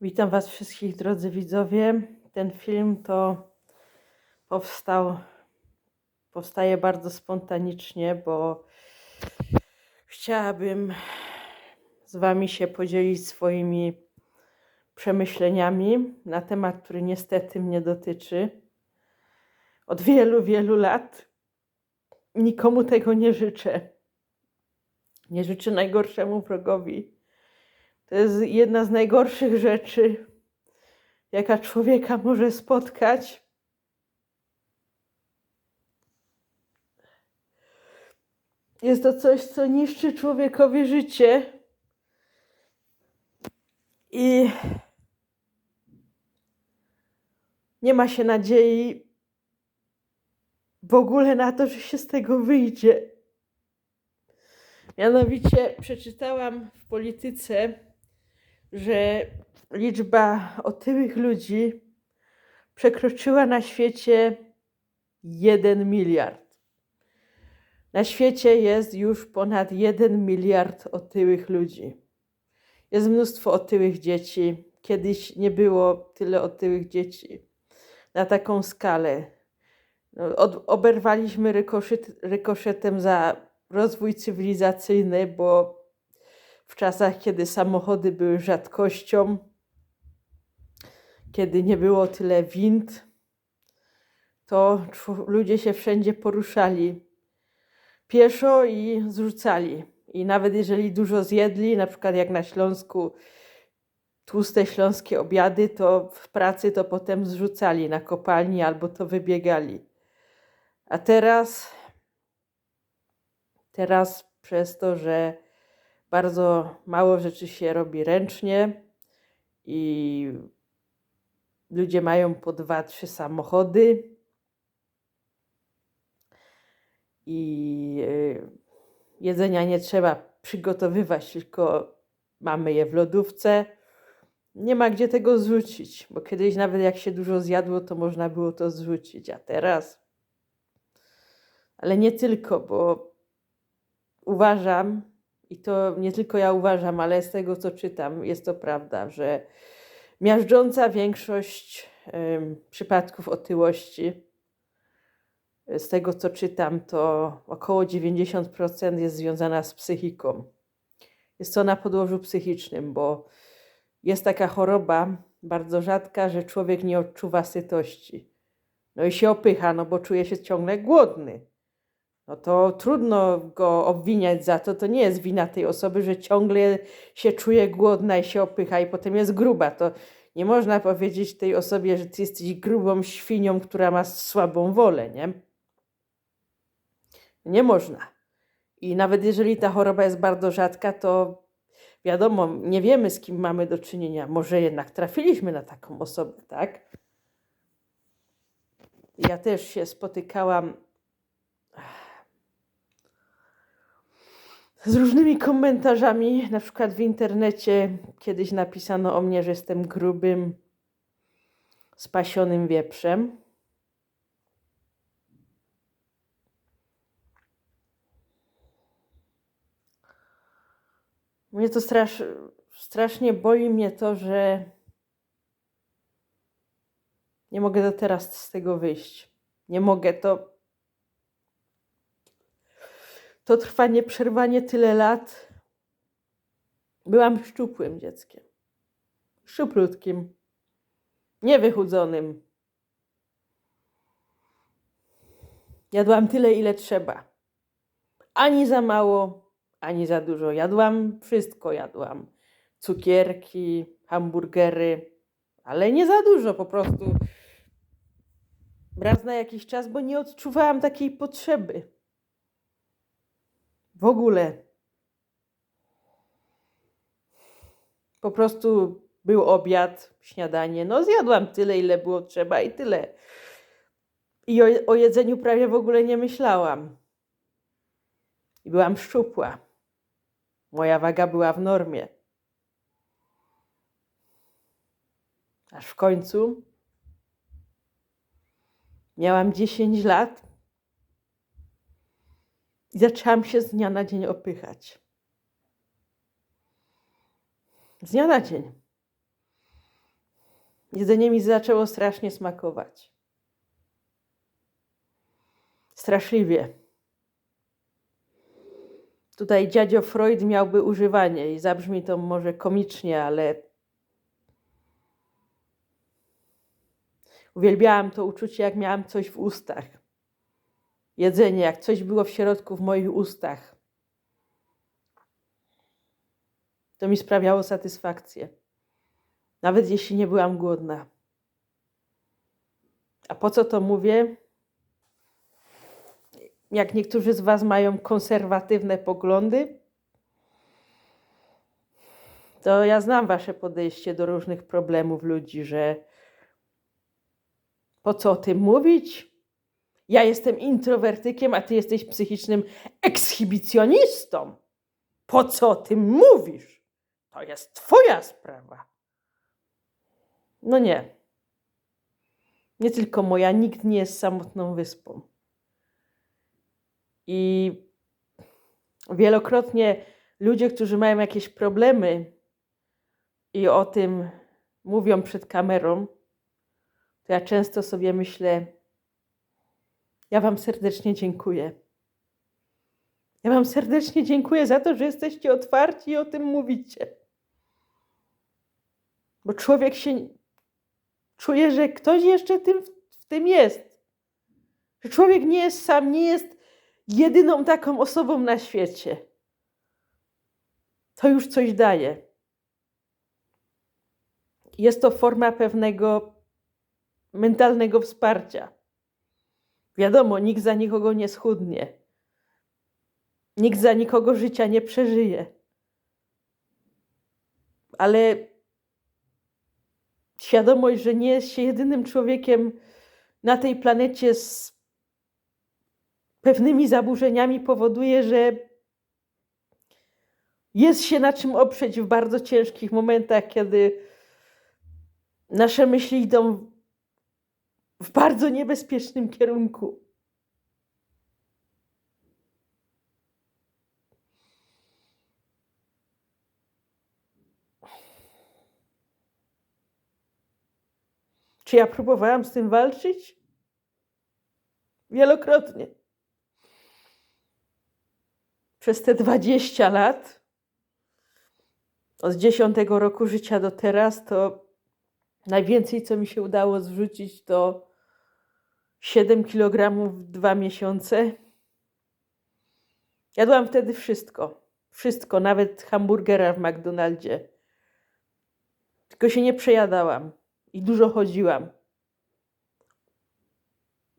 Witam Was wszystkich, drodzy widzowie. Ten film to powstał, powstaje bardzo spontanicznie, bo chciałabym z Wami się podzielić swoimi przemyśleniami na temat, który niestety mnie dotyczy od wielu, wielu lat. Nikomu tego nie życzę. Nie życzę najgorszemu wrogowi. To jest jedna z najgorszych rzeczy, jaka człowieka może spotkać. Jest to coś, co niszczy człowiekowi życie. I nie ma się nadziei w ogóle na to, że się z tego wyjdzie. Mianowicie przeczytałam w polityce, że liczba otyłych ludzi przekroczyła na świecie 1 miliard. Na świecie jest już ponad 1 miliard otyłych ludzi. Jest mnóstwo otyłych dzieci. Kiedyś nie było tyle otyłych dzieci na taką skalę. No, od, oberwaliśmy rykoszet, rykoszetem za rozwój cywilizacyjny, bo w czasach, kiedy samochody były rzadkością, kiedy nie było tyle wind, to ludzie się wszędzie poruszali pieszo i zrzucali. I nawet jeżeli dużo zjedli, na przykład jak na Śląsku, tłuste śląskie obiady, to w pracy to potem zrzucali na kopalni albo to wybiegali. A teraz, teraz przez to, że bardzo mało rzeczy się robi ręcznie i ludzie mają po dwa, trzy samochody i y, jedzenia nie trzeba przygotowywać, tylko mamy je w lodówce. Nie ma gdzie tego zrzucić, bo kiedyś nawet jak się dużo zjadło, to można było to zrzucić, a teraz. Ale nie tylko, bo uważam, i to nie tylko ja uważam, ale z tego co czytam, jest to prawda, że miażdżąca większość przypadków otyłości, e, z tego co czytam, to około 90% jest związana z psychiką. Jest to na podłożu psychicznym, bo jest taka choroba bardzo rzadka, że człowiek nie odczuwa sytości. No i się opycha, no bo czuje się ciągle głodny. No to trudno go obwiniać za to. To nie jest wina tej osoby, że ciągle się czuje głodna i się opycha i potem jest gruba. To nie można powiedzieć tej osobie, że ty jesteś grubą świnią, która ma słabą wolę, nie? Nie można. I nawet jeżeli ta choroba jest bardzo rzadka, to wiadomo, nie wiemy z kim mamy do czynienia. Może jednak trafiliśmy na taką osobę, tak? Ja też się spotykałam z różnymi komentarzami. Na przykład w internecie kiedyś napisano o mnie, że jestem grubym, spasionym wieprzem. Mnie to strasz, strasznie boli mnie to, że nie mogę do teraz z tego wyjść. Nie mogę to. To trwa nieprzerwanie tyle lat. Byłam szczupłym dzieckiem. Szczuplutkim. Niewychudzonym. Jadłam tyle, ile trzeba. Ani za mało, ani za dużo. Jadłam wszystko, jadłam. Cukierki, hamburgery, ale nie za dużo, po prostu raz na jakiś czas, bo nie odczuwałam takiej potrzeby. W ogóle. Po prostu był obiad, śniadanie. No, zjadłam tyle, ile było trzeba i tyle. I o, o jedzeniu prawie w ogóle nie myślałam. I byłam szczupła. Moja waga była w normie. Aż w końcu miałam 10 lat i zaczęłam się z dnia na dzień opychać. Z dnia na dzień. Jedzenie mi zaczęło strasznie smakować. Straszliwie. Tutaj dziadzio Freud miałby używanie i zabrzmi to może komicznie, ale uwielbiałam to uczucie, jak miałam coś w ustach. Jedzenie, jak coś było w środku w moich ustach. To mi sprawiało satysfakcję, nawet jeśli nie byłam głodna. A po co to mówię? Jak niektórzy z Was mają konserwatywne poglądy, to ja znam Wasze podejście do różnych problemów ludzi, że po co o tym mówić? Ja jestem introwertykiem, a Ty jesteś psychicznym ekshibicjonistą. Po co o tym mówisz? To jest Twoja sprawa. No nie. Nie tylko moja, nikt nie jest samotną wyspą. I wielokrotnie ludzie, którzy mają jakieś problemy i o tym mówią przed kamerą, to ja często sobie myślę, ja Wam serdecznie dziękuję. Ja Wam serdecznie dziękuję za to, że jesteście otwarci i o tym mówicie. Bo człowiek się czuje, że ktoś jeszcze tym, w tym jest. Że człowiek nie jest sam, nie jest jedyną taką osobą na świecie. To już coś daje. Jest to forma pewnego mentalnego wsparcia. Wiadomo, nikt za nikogo nie schudnie. Nikt za nikogo życia nie przeżyje. Ale świadomość, że nie jest się jedynym człowiekiem na tej planecie z pewnymi zaburzeniami, powoduje, że jest się na czym oprzeć w bardzo ciężkich momentach, kiedy nasze myśli idą w bardzo niebezpiecznym kierunku. Czy ja próbowałam z tym walczyć? Wielokrotnie. Przez te 20 lat, od 10 roku życia do teraz, to najwięcej, co mi się udało zrzucić, to 7 kg w dwa miesiące. Jadłam wtedy wszystko. Wszystko, nawet hamburgera w McDonaldzie. Tylko się nie przejadałam i dużo chodziłam.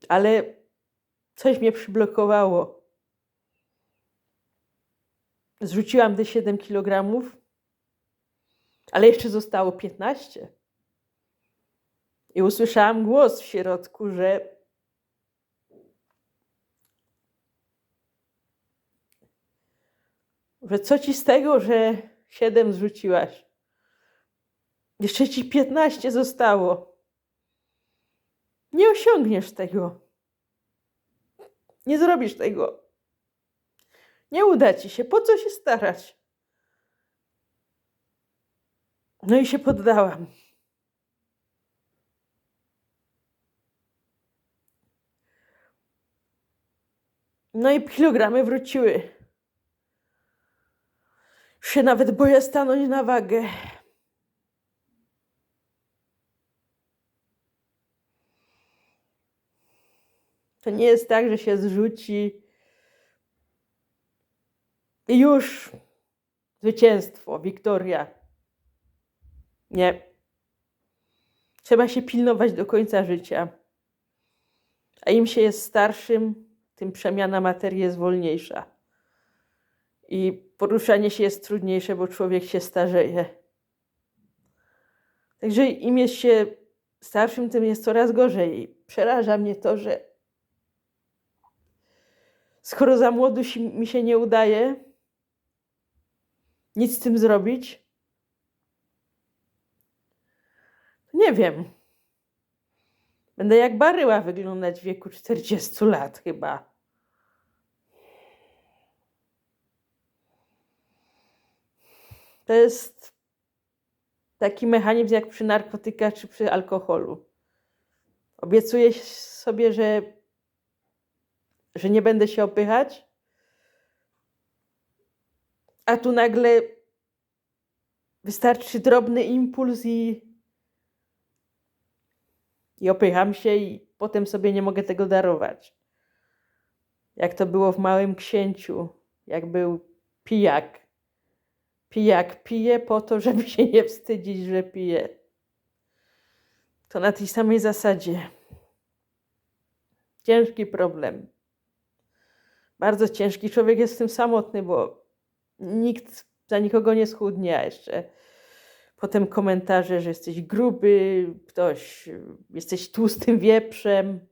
Ale coś mnie przyblokowało. Zrzuciłam te 7 kg, ale jeszcze zostało 15. I usłyszałam głos w środku, że że co ci z tego, że 7 zrzuciłaś? Jeszcze ci 15 zostało. Nie osiągniesz tego. Nie zrobisz tego. Nie uda ci się. Po co się starać? No i się poddałam. No i kilogramy wróciły. Się nawet boję stanąć na wagę. To nie jest tak, że się zrzuci i już zwycięstwo, wiktoria. Nie. Trzeba się pilnować do końca życia. A im się jest starszym, tym przemiana materii jest wolniejsza. I poruszanie się jest trudniejsze, bo człowiek się starzeje. Także im jest się starszym, tym jest coraz gorzej. Przeraża mnie to, że skoro za młodu mi się nie udaje nic z tym zrobić, nie wiem. Będę jak baryła wyglądać w wieku 40 lat chyba. To jest taki mechanizm jak przy narkotykach czy przy alkoholu. Obiecuję sobie, że, że nie będę się opychać, a tu nagle wystarczy drobny impuls i, i opycham się, i potem sobie nie mogę tego darować. Jak to było w Małym Księciu, jak był pijak. Pijak pije po to, żeby się nie wstydzić, że pije. To na tej samej zasadzie. Ciężki problem. Bardzo ciężki. Człowiek jest w tym samotny, bo nikt za nikogo nie schudnie, a jeszcze potem komentarze, że jesteś gruby, ktoś, jesteś tłustym wieprzem.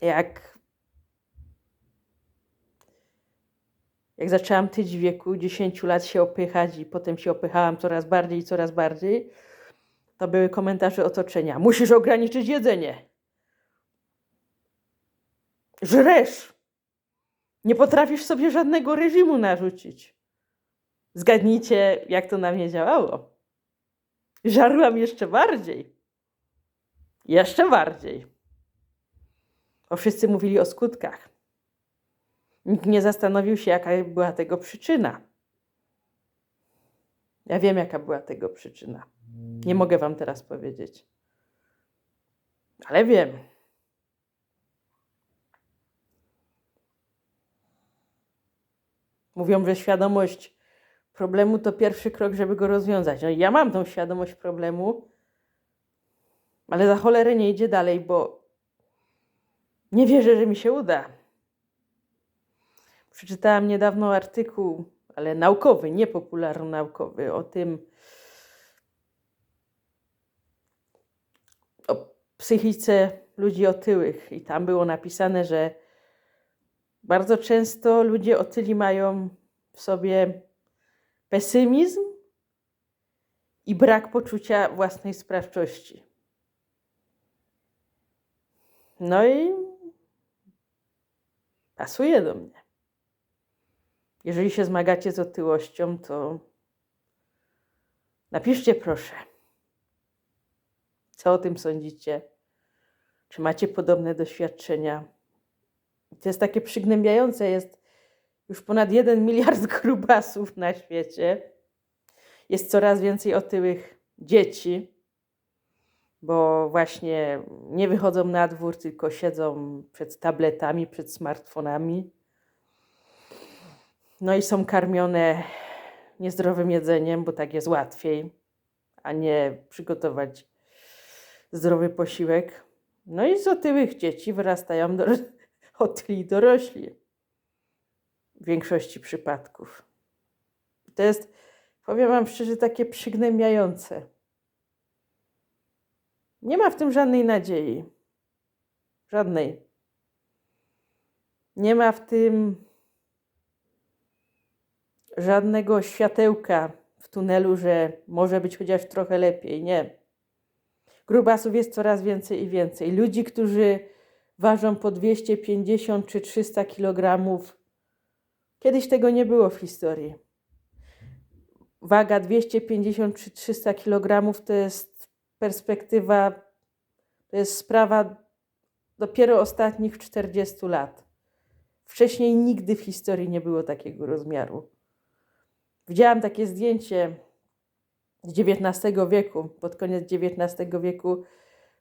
Jak, jak zaczęłam tyć w wieku 10 lat się opychać i potem się opychałam coraz bardziej i coraz bardziej, to były komentarze otoczenia. Musisz ograniczyć jedzenie. Żresz. Nie potrafisz sobie żadnego reżimu narzucić. Zgadnijcie, jak to na mnie działało. Żarłam jeszcze bardziej. Jeszcze bardziej. Bo wszyscy mówili o skutkach. Nikt nie zastanowił się, jaka była tego przyczyna. Ja wiem, jaka była tego przyczyna. Nie mogę Wam teraz powiedzieć. Ale wiem. Mówią, że świadomość problemu to pierwszy krok, żeby go rozwiązać. No i ja mam tą świadomość problemu, ale za cholerę nie idzie dalej, bo nie wierzę, że mi się uda. Przeczytałam niedawno artykuł, ale naukowy, nie popularno-naukowy, o tym, o psychice ludzi otyłych. I tam było napisane, że bardzo często ludzie otyli mają w sobie pesymizm i brak poczucia własnej sprawczości. No i pasuje do mnie. Jeżeli się zmagacie z otyłością, to napiszcie proszę, co o tym sądzicie. Czy macie podobne doświadczenia? To jest takie przygnębiające. Jest już ponad jeden miliard grubasów na świecie. Jest coraz więcej otyłych dzieci, bo właśnie nie wychodzą na dwór, tylko siedzą przed tabletami, przed smartfonami. No i są karmione niezdrowym jedzeniem, bo tak jest łatwiej, a nie przygotować zdrowy posiłek. No i z otyłych dzieci wyrastają do, otyli dorośli w większości przypadków. To jest, powiem Wam szczerze, takie przygnębiające. Nie ma w tym żadnej nadziei. Żadnej. Nie ma w tym żadnego światełka w tunelu, że może być chociaż trochę lepiej. Nie. Grubasów jest coraz więcej i więcej. Ludzi, którzy ważą po 250 czy 300 kg. Kiedyś tego nie było w historii. Waga 250 czy 300 kg to jest perspektywa, to jest sprawa dopiero ostatnich 40 lat. Wcześniej nigdy w historii nie było takiego rozmiaru. Widziałam takie zdjęcie z XIX wieku, pod koniec XIX wieku.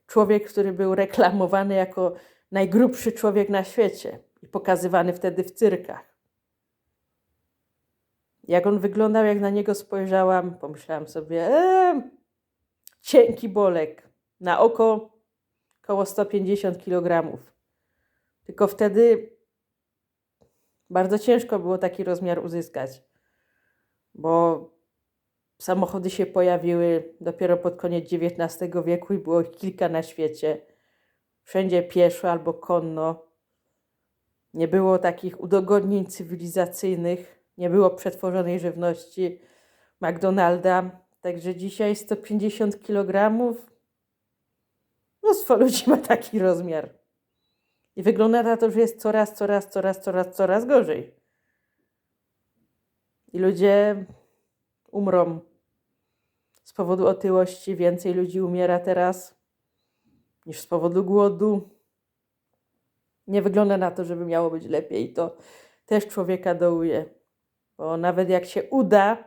Człowiek, który był reklamowany jako najgrubszy człowiek na świecie i pokazywany wtedy w cyrkach. Jak on wyglądał, jak na niego spojrzałam, pomyślałam sobie, eee, cienki bolek, na oko około 150 kg. Tylko wtedy bardzo ciężko było taki rozmiar uzyskać, bo samochody się pojawiły dopiero pod koniec XIX wieku i było ich kilka na świecie wszędzie pieszo albo konno. Nie było takich udogodnień cywilizacyjnych, nie było przetworzonej żywności McDonalda. Także dzisiaj 150 kg. Mnóstwo ludzi ma taki rozmiar. I wygląda na to, że jest coraz, coraz, coraz, coraz, coraz gorzej. I ludzie umrą z powodu otyłości. Więcej ludzi umiera teraz niż z powodu głodu. Nie wygląda na to, żeby miało być lepiej. To też człowieka dołuje. Bo nawet jak się uda,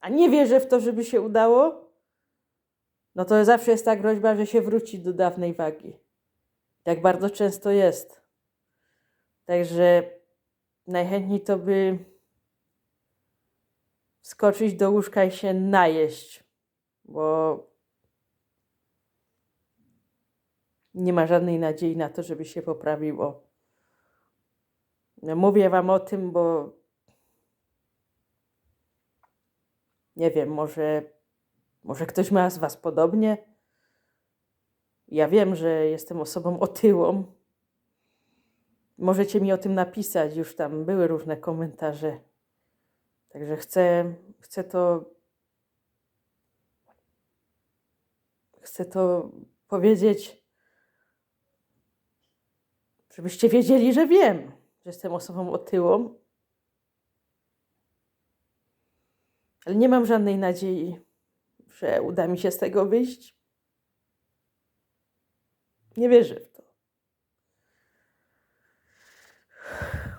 a nie wierzę w to, żeby się udało, no to zawsze jest ta groźba, że się wróci do dawnej wagi. Tak bardzo często jest. Także najchętniej to by skoczyć do łóżka i się najeść, bo nie ma żadnej nadziei na to, żeby się poprawiło. No, mówię Wam o tym, bo nie wiem, może, może ktoś ma z Was podobnie. Ja wiem, że jestem osobą otyłą. Możecie mi o tym napisać, już tam były różne komentarze. Także chcę, chcę to. Chcę to powiedzieć, żebyście wiedzieli, że wiem, że jestem osobą otyłą. Ale nie mam żadnej nadziei, że uda mi się z tego wyjść. Nie wierzę w to.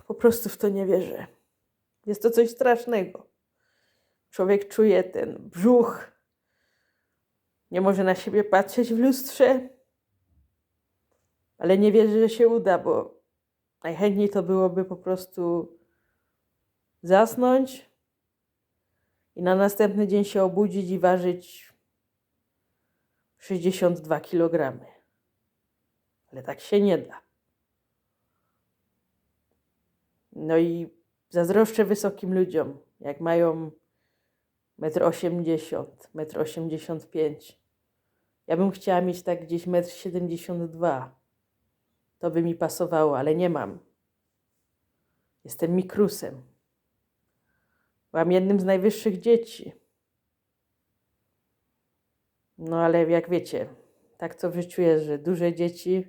Po prostu w to nie wierzę. Jest to coś strasznego. Człowiek czuje ten brzuch, nie może na siebie patrzeć w lustrze, ale nie wierzy, że się uda, bo najchętniej to byłoby po prostu zasnąć i na następny dzień się obudzić i ważyć 62 kg. Ale tak się nie da. No i zazdroszczę wysokim ludziom, jak mają 1,80 m, 1,85 m. Ja bym chciała mieć tak gdzieś 1,72 m. To by mi pasowało, ale nie mam. Jestem mikrusem. Byłam jednym z najwyższych dzieci. No ale jak wiecie, tak to w życiu jest, że duże dzieci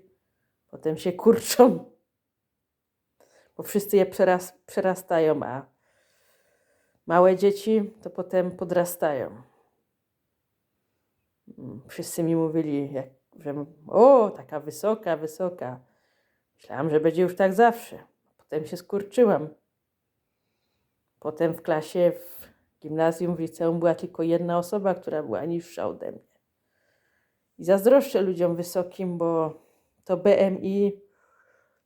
potem się kurczą, bo wszyscy je przeras przerastają, a małe dzieci to potem podrastają. Mm, Wszyscy mi mówili, jak, że o, taka wysoka, wysoka. Myślałam, że będzie już tak zawsze. Potem się skurczyłam. Potem w klasie, w gimnazjum, w liceum była tylko jedna osoba, która była niższa ode mnie. I zazdroszczę ludziom wysokim, bo to BMI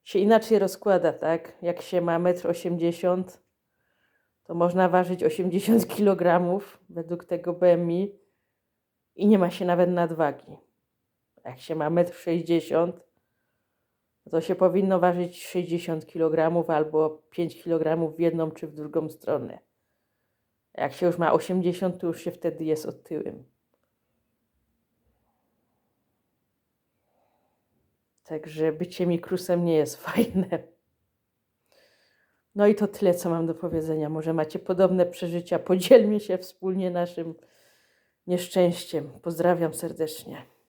się inaczej rozkłada, tak? Jak się ma 1,80 m, to można ważyć 80 kg według tego BMI i nie ma się nawet nadwagi. Jak się ma 1,60 m, to się powinno ważyć 60 kg albo 5 kg w jedną czy w drugą stronę. Jak się już ma 80, to już się wtedy jest otyłym. Także bycie mikrusem nie jest fajne. No i to tyle, co mam do powiedzenia. Może macie podobne przeżycia. Podzielmy się wspólnie naszym nieszczęściem. Pozdrawiam serdecznie.